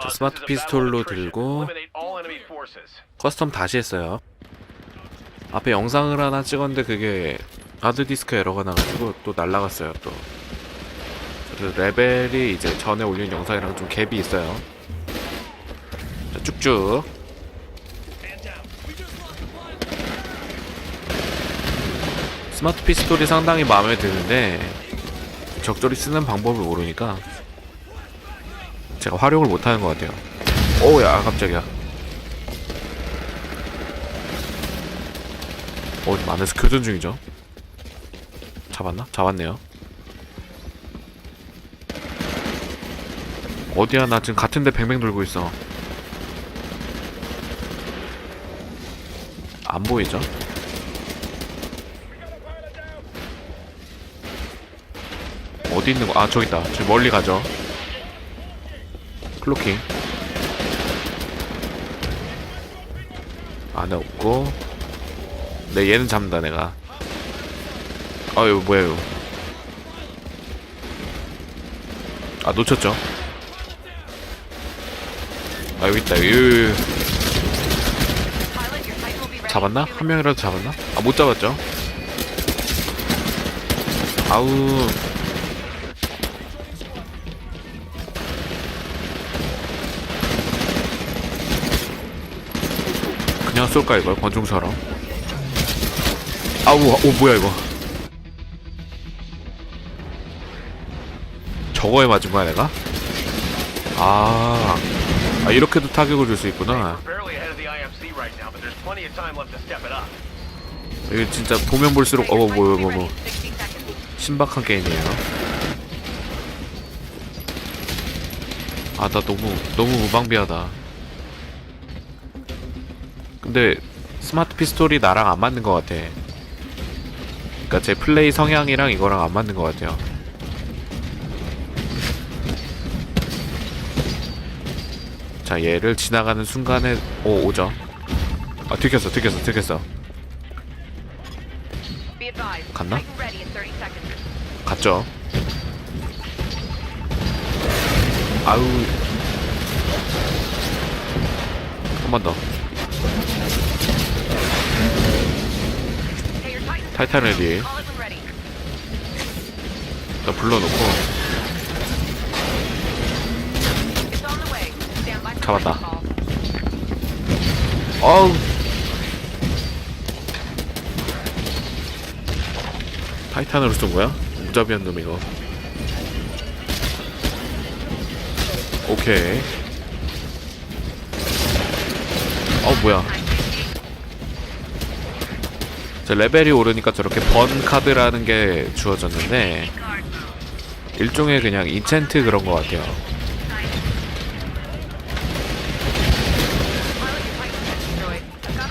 자, 스마트 피스톨로 들고 커스텀 다시 했어요. 앞에 영상을 하나 찍었는데 그게 하드디스크 에러가 나가지고 또 날라갔어요 또. 레벨이 이제 전에 올린 영상이랑 좀 갭이 있어요. 자, 쭉쭉. 스마트 피스톨이 상당히 마음에 드는데 적절히 쓰는 방법을 모르니까 제가 활용을 못하는 것 같아요. 오야 깜짝이야. 어 지금 안에서 교전 중이죠. 잡았나? 잡았네요. 어디야 나 지금 같은데 뱅뱅 돌고 있어. 안 보이죠? 어디 있는 거? 아 저기 있다. 저기 멀리 가죠. 클로킹. 안에 없고. 네 얘는 잡는다 내가. 아 이거 뭐야 이거. 아 놓쳤죠. 아 여기 있다 여기. 잡았나? 한 명이라도 잡았나? 아 못 잡았죠. 아우 쏠까 이걸? 권총처럼? 아우 오 뭐야 이거? 저거에 맞은 거야 내가? 아, 아 이렇게도 타격을 줄 수 있구나. 이게 진짜 보면 볼수록 어뭐 뭐뭐 뭐. 신박한 게임이에요. 아 나 너무 너무 무방비하다 근데 스마트 피스톨이 나랑 안 맞는 것 같아. 그러니까 제 플레이 성향이랑 이거랑 안 맞는 것 같아요. 자 얘를 지나가는 순간에 오 오죠. 아 들켰어 들켰어 들켰어. 갔나? 갔죠. 아우 한 번 더. 타이탄 레디 나 불러놓고 잡았다. 어우 타이탄으로 쏜 거야? 무자비한 놈 이거 오케이 어 뭐야 제 레벨이 오르니까 저렇게 번 카드라는 게 주어졌는데 일종의 그냥 인챈트 그런 것 같아요.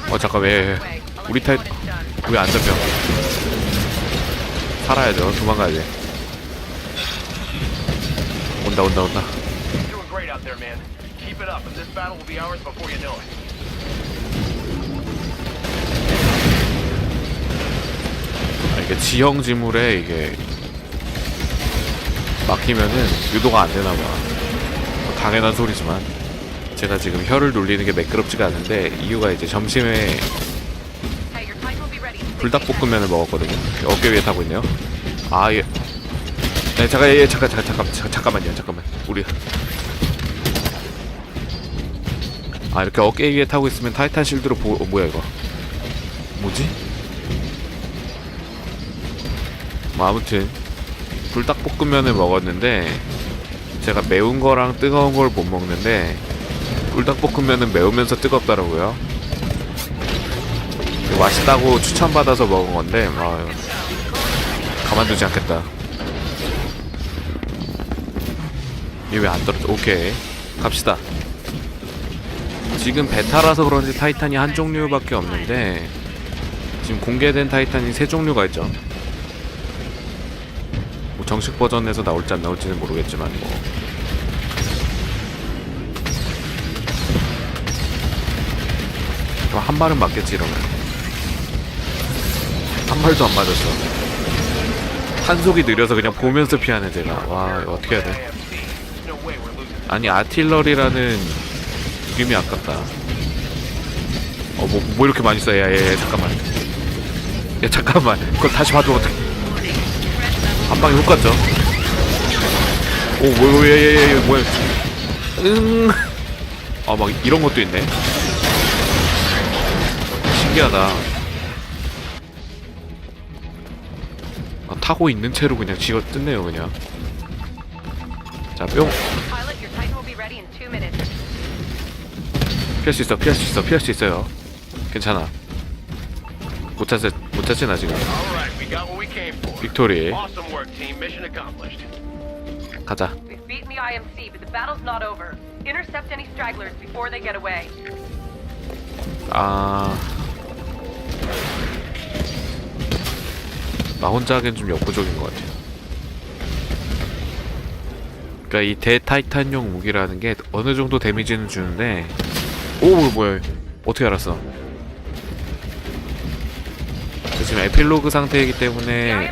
어 잠깐 왜 우리 타입 왜 안 잡혀? 살아야죠. 도망가야 돼. 온다 온다 온다. 이게 지형 지물에 이게 막히면은 유도가 안 되나 봐. 뭐 당연한 소리지만 제가 지금 혀를 놀리는 게 매끄럽지가 않은데 이유가 이제 점심에 불닭볶음면을 먹었거든요. 어깨 위에 타고 있네요. 아 예. 네 잠깐 예 잠깐 잠깐 잠깐 잠깐 잠깐만요 잠깐만 우리 아 이렇게 어깨 위에 타고 있으면 타이탄 실드로 보 어, 뭐야 이거 뭐지? 뭐 아무튼 불닭볶음면을 먹었는데 제가 매운 거랑 뜨거운 걸 못 먹는데 불닭볶음면은 매우면서 뜨겁더라고요. 맛있다고 추천받아서 먹은 건데 아, 가만두지 않겠다. 이게 왜안 떨어져? 오케이 갑시다. 지금 베타라서 그런지 타이탄이 한 종류밖에 없는데 지금 공개된 타이탄이 세 종류가 있죠. 뭐 정식 버전에서 나올지 안 나올지는 모르겠지만 뭐. 한 발은 맞겠지 이러면. 한 발도 안 맞았어. 한속이 느려서 그냥 보면서 피하네 제가. 와 어떻게 해야 돼? 아니 아틸러리라는 이름이 아깝다. 어뭐 뭐 이렇게 많이 써 야야야 잠깐만. 야 잠깐만. 그걸 다시 봐도 어떡해 한 방에 훅 갔죠 오 뭐야 야야야 뭐야 응아 막 이런 것도 있네 신기하다 아, 타고 있는 채로 그냥 쥐어 뜯네요 그냥 자뿅. 피할 수 있어 피할 수 있어 피할 수 있어요 괜찮아 못 찾지 못 찾지 나 지금 빅토리. 가자 We've beaten the IMC, but the battle's not over. Intercept any stragglers before they get away. 아... 나 혼자 하기엔 좀 역부족인 것 같아 그니까 이 대타이탄용 무기라는 게 어느 정도 데미지는 주는데 오 뭐야 어떻게 알았어 지금 에필로그 상태이기 때문에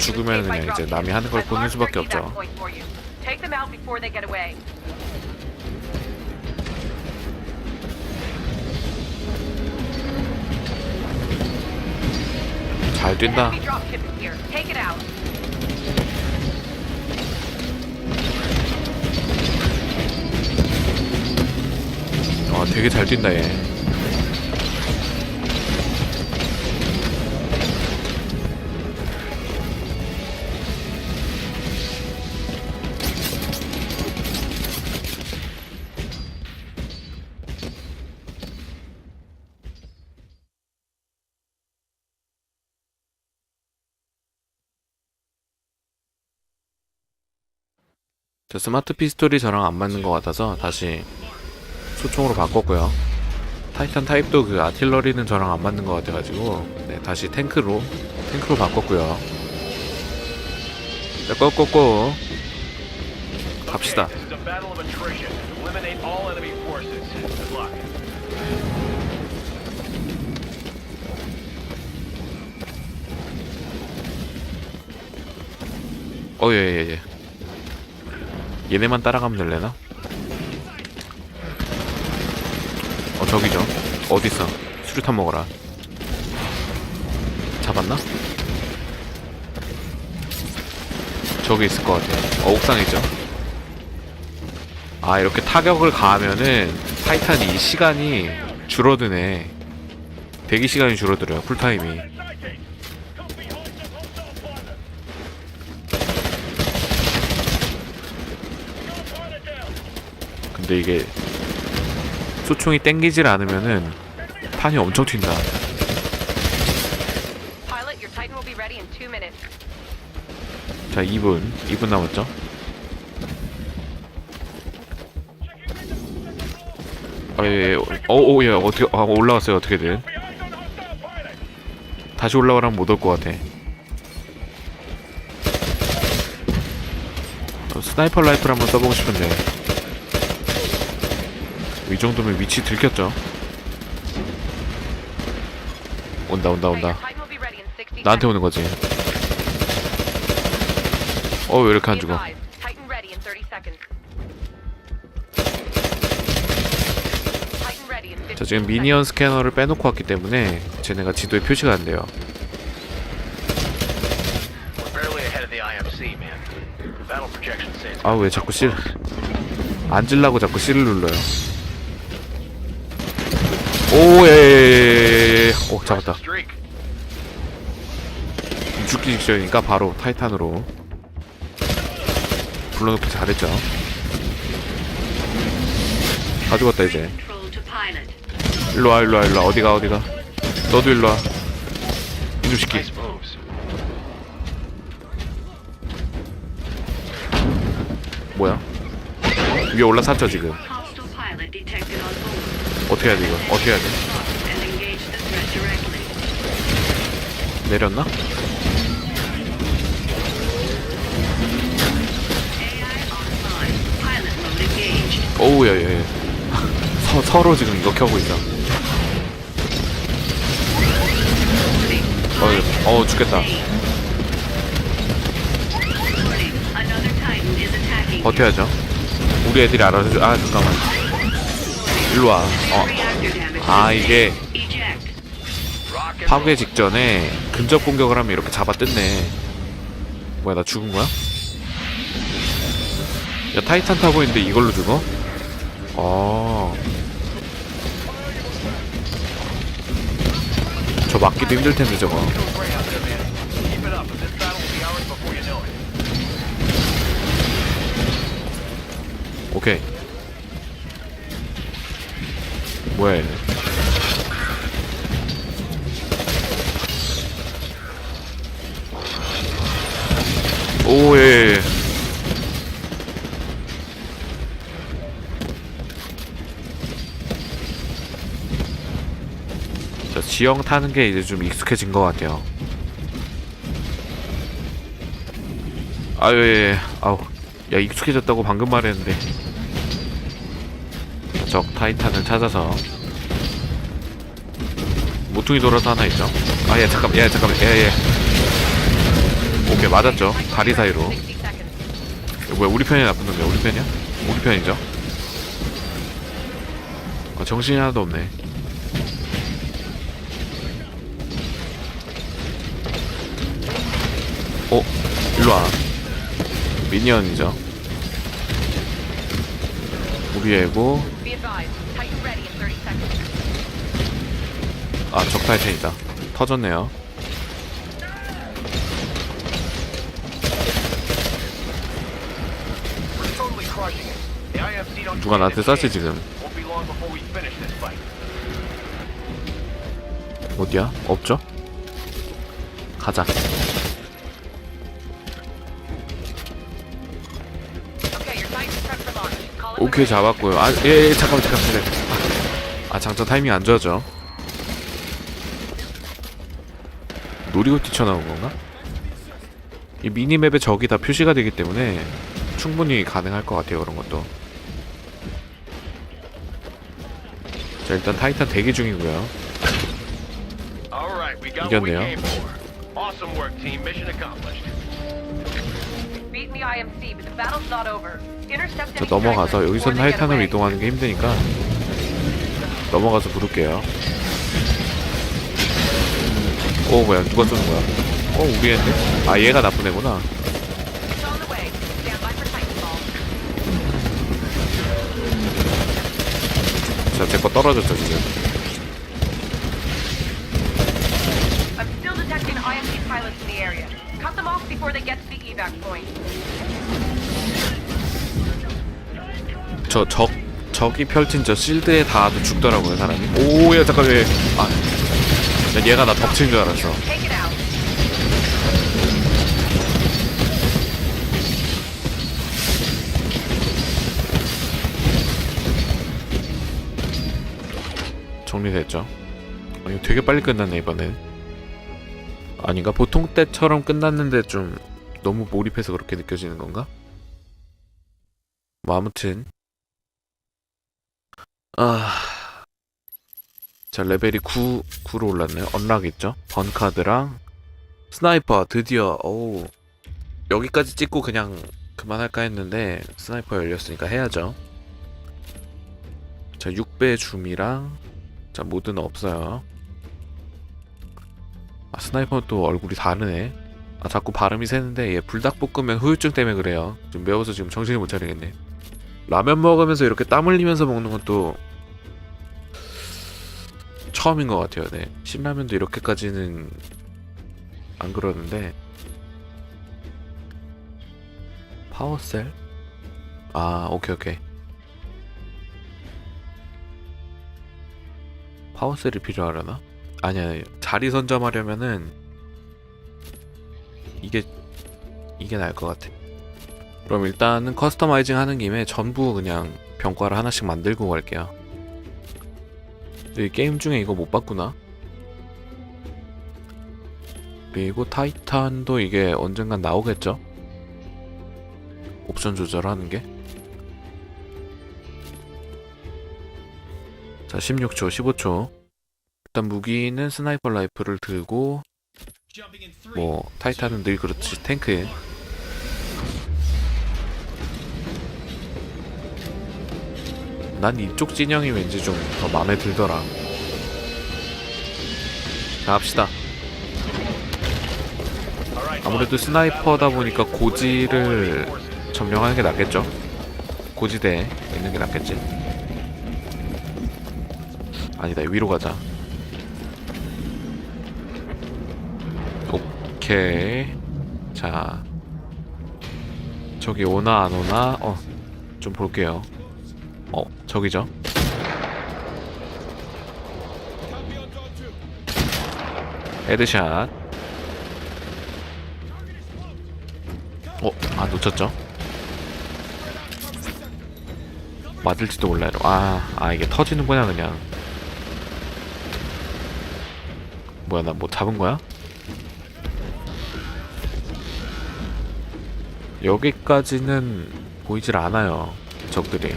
죽으면 그냥 이제. 남이 하는 걸 보는 수밖에 없죠. 잘 뛴다. 아 되게 잘 뛴다 얘 저 스마트 피스톨이 저랑 안 맞는 것 같아서 다시 소총으로 바꿨고요. 타이탄 타입도 그 아틸러리는 저랑 안 맞는 것 같아가지고 네 다시 탱크로 탱크로 바꿨고요. 네, 꼬꼬꼬 갑시다. Okay, this is a battle of attrition. Eliminate all enemy forces. Good luck. 어예예 예, 예. 얘네만 따라가면 될래나? 어 저기죠. 어디 있어? 수류탄 먹어라. 잡았나? 저기 있을 것 같아. 어 옥상에 있죠. 아 이렇게 타격을 가하면은 타이탄이 이 시간이 줄어드네. 대기 시간이 줄어들어요. 쿨타임이. 근데 이게 소총이 땡기질 않으면은 판이 엄청 튄다. 자, 2분. 2분 남았죠? 아, 예, 예. 어, 오, 예. 어떻게, 아, 올라왔어요, 어떻게든. 다시 올라가라면 못 올 것 같아. 어, 스나이퍼 라이플 한번 써보고 싶은데. 이 정도면 위치 들켰죠? 온다, 온다, 온다. Titan will be ready in 60 나한테. 오는 거지. 어, 왜 이렇게 안 죽어? advised, Titan ready in 30 seconds. Titan ready in 50자 지금 미니언 스캐너를 빼놓고 왔기 때문에 쟤네가 지도에 표시가 안 돼요. 아 왜 자꾸 실 앉으려고 자꾸 C를 눌러요. 오 예 예 예 예. 오 잡았다. 죽기 직전이니까 바로 타이탄으로 불러놓기 잘했죠. 다 죽었다 이제. Control to pilot. 일로 와 일로 와 일로 와 어디가 어디가. 너도 일로 와. 이놈 새끼. Nice moves. 뭐야? 위에 올라탔죠 지금. 어떻게 해야 돼 이거? 어떻게 해야 돼? 내렸나? 오우 야야야 서, 서로 지금 이거 켜고 있어 어, 어 죽겠다 attacking. 버텨야죠 우리 애들이 알아서 줘. 아 잠깐만 일로 와 어. 아 이게 파괴 직전에 근접 공격을 하면 이렇게 잡아 뜯네 뭐야 나 죽은 거야? 야 타이탄 타고 있는데 이걸로 죽어? 어. 저 맞기도 힘들 텐데 저거. out 뭐야 얘네. 오, 예, 예. 저 지형 타는 게 이제 좀 익숙해진 것 같아요. 아유, 예, 예. 아우. 야, 익숙해졌다고 방금 말했는데. 적 타이탄을 찾아서. 모퉁이 돌아서 하나 있죠. 아, 예, 잠깐만, 예, 잠깐만, 예, 예. 오케이, 맞았죠. 다리 사이로. 60 seconds. 이거 뭐야, 우리 편이 나쁜 놈이야? 우리 편이야? 우리 편이죠. 아, 정신이 하나도 없네. 어, 일로 와. 미니언이죠. 우리 애고, 아, 적 타이탄이다. 터졌네요. 누가 나한테 쐈지. 지금. 어디야? 없죠? 가자. 오케이. 잡았고요. 아, 예, 예 잠깐만, 잠깐만, 잠깐만. 아, 장전 타이밍 안 좋아져. 노리고 뛰쳐나온 건가? 이 미니맵에 적이 다 표시가 되기 때문에 충분히 가능할 것 같아요, 그런 것도. 자, 일단 타이탄 대기 중이고요. 이겼네요. any 넘어가서 stragglers 여기서 before they get 타이탄으로. 이동하는 게 힘드니까 넘어가서 부를게요. 오 뭐야 누가 쏘는 거야? 어 우리 애인데? 아 얘가 나쁜 애구나. 자 제 거 떨어졌죠 지금. I'm still detecting IMC pilots in the area. Cut them off before they get to the evac point. 저 적 적이 펼친 저 실드에 닿아도 죽더라고요 사람이. 오야 잠깐 왜? 아 야, 얘가 나 덮친 줄 알았어. 정리됐죠. 아니 되게 빨리 끝났네 이번엔. 아닌가? 보통 때처럼 끝났는데 좀 너무 몰입해서 그렇게 느껴지는 건가? 뭐 아무튼 아... 자 레벨이 9, 9로 올랐네요. 언락 있죠? 번카드랑 스나이퍼 드디어 어우 여기까지 찍고 그냥 그만할까 했는데 스나이퍼 열렸으니까 해야죠. 자 6배 줌이랑 자 모드는 없어요 아 스나이퍼는 또 얼굴이 다르네 아 자꾸 발음이 새는데 얘 불닭볶음면 후유증 때문에 그래요 좀 매워서 지금 정신을 못 차리겠네 라면 먹으면서 이렇게 땀 흘리면서 먹는 건또 처음인 것 같아요. 네. 신라면도 이렇게까지는 안 그러는데. 파워셀? 아 오케이 오케이. 파워셀이 필요하려나? 아니야 자리 선점하려면은 이게 이게 나을 것 같아. 그럼 일단은 커스터마이징 하는 김에 전부 그냥 병과를 하나씩 만들고 갈게요. 이 게임 중에 이거 못 봤구나 그리고 타이탄도 이게 언젠간 나오겠죠? 옵션 조절하는 게 자, 16초, 15초. 일단 무기는 스나이퍼 라이플을 들고 뭐 타이탄은 늘 그렇지 탱크 난 이쪽 진영이 왠지 좀 더 마음에 들더라. 자, 합시다. 아무래도 스나이퍼다 보니까 고지를 점령하는 게 낫겠죠. 고지대에 있는 게 낫겠지. 아니다, 위로 가자. 오케이. 자, 저기 오나 안 오나? 어, 좀 볼게요. 어, 저기죠. 헤드샷. 어, 아 놓쳤죠? 맞을지도 몰라요. 아, 아 이게 터지는구나 그냥. 뭐야 나 뭐 잡은 거야? 여기까지는 보이질 않아요. 적들이.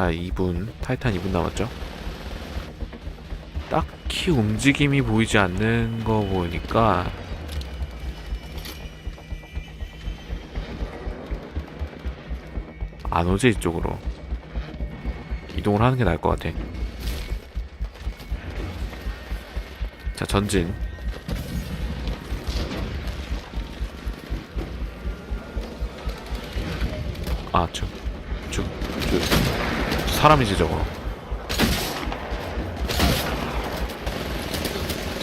자, 2분. 타이탄 2분 남았죠? 딱히 움직임이 보이지 않는 거 보니까 안 오지 이쪽으로 이동을 하는 게 나을 것 같아 자 전진 사람이지 저거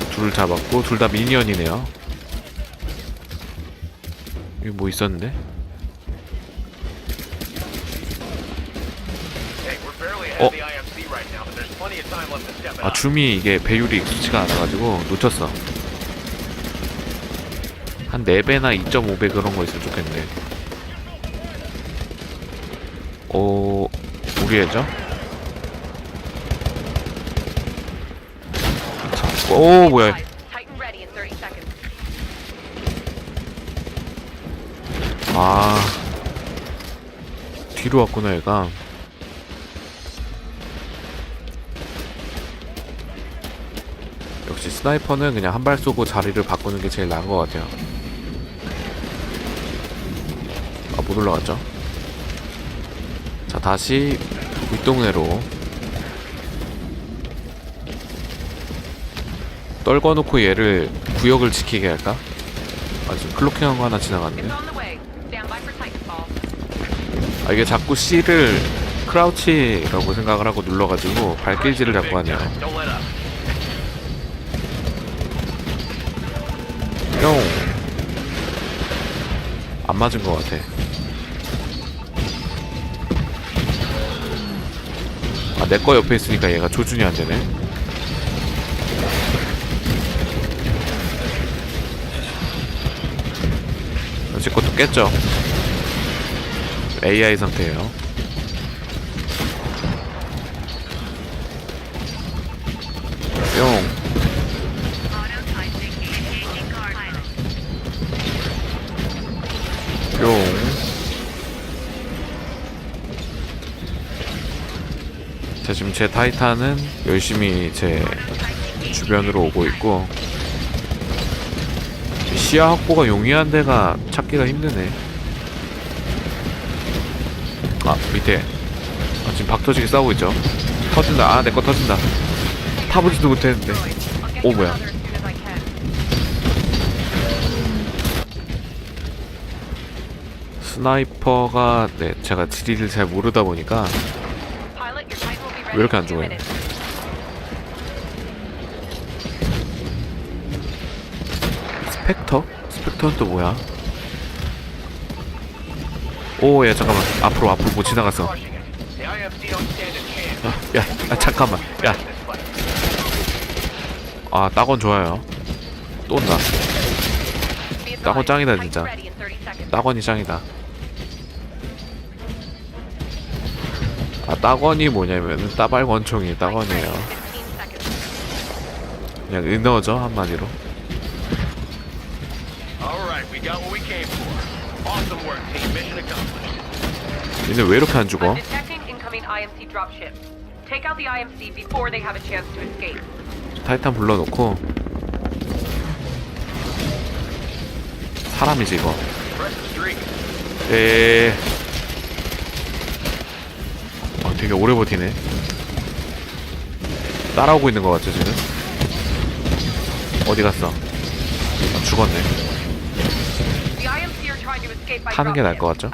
둘을 잡았고 둘 다 미니언이네요 여기 뭐 있었는데? Oh. it 아. 줌이 이게 배율이 익숙치가 않아가지고 놓쳤어 한 4배나 2.5배 그런 거 있으면 좋겠는데 오 애죠? 자, 오 뭐야. Guys, Titan ready in 30 seconds. 아. 뒤로 왔구나 얘가. 역시 스나이퍼는 그냥 한 발 쏘고 자리를 바꾸는 게 제일 나은 것 같아요. 아 못 올라갔죠? 자 다시 윗동네로 떨궈놓고 얘를 구역을 지키게 할까? 아 지금 클로킹한 거 하나 지나갔네. 아 이게 자꾸 C를 크라우치라고 생각을 하고 눌러가지고 발길질을 자꾸 하네요 Don't let up. 뿅! 안 맞은 것 같아 내 거 옆에 있으니까 얘가 조준이 안 되네. 제 것도 깼죠? AI 상태예요 제 타이탄은 열심히 제 주변으로 오고 있고 시야 확보가 용이한 데가 찾기가 힘드네. 아, 밑에. 아, 지금 박터지게 싸우고 있죠. 터진다. 아, 내 거 터진다. 타보지도 못했는데. You 뭐야. 스나이퍼가 네, 제가 지리를 잘 모르다 보니까 왜 이렇게 안 minutes. 스펙터? 스펙터는 또 뭐야? 오, 야 잠깐만. 앞으로 앞으로 못 지나갔어. 야, 야 잠깐만. 야. 아 따건 좋아요. 또 온다. 따건 짱이다 진짜. ready in 30 seconds. 따건이 짱이다. 아 따건이 뭐냐면은 따발권총이 따건이에요. 15 seconds. 그냥 은어죠 한마디로. 얘네 왜 이렇게 안 죽어? 타이탄 불러놓고 사람이지 이거 Press the streak. 에 아, 되게 오래 버티네 따라오고 있는 것 같죠 지금 어디 갔어 아, 죽었네 타는 게 나을. 것 같죠?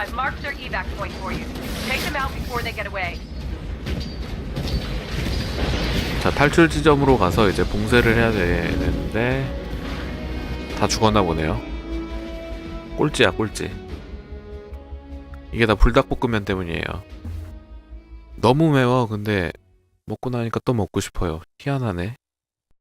자 탈출 지점으로 가서 이제 봉쇄를 해야 되는데 다 죽었나 보네요 꼴찌야 꼴찌 이게 다 불닭볶음면 때문이에요 너무 매워. 근데 먹고 나니까 또 먹고 싶어요. 희한하네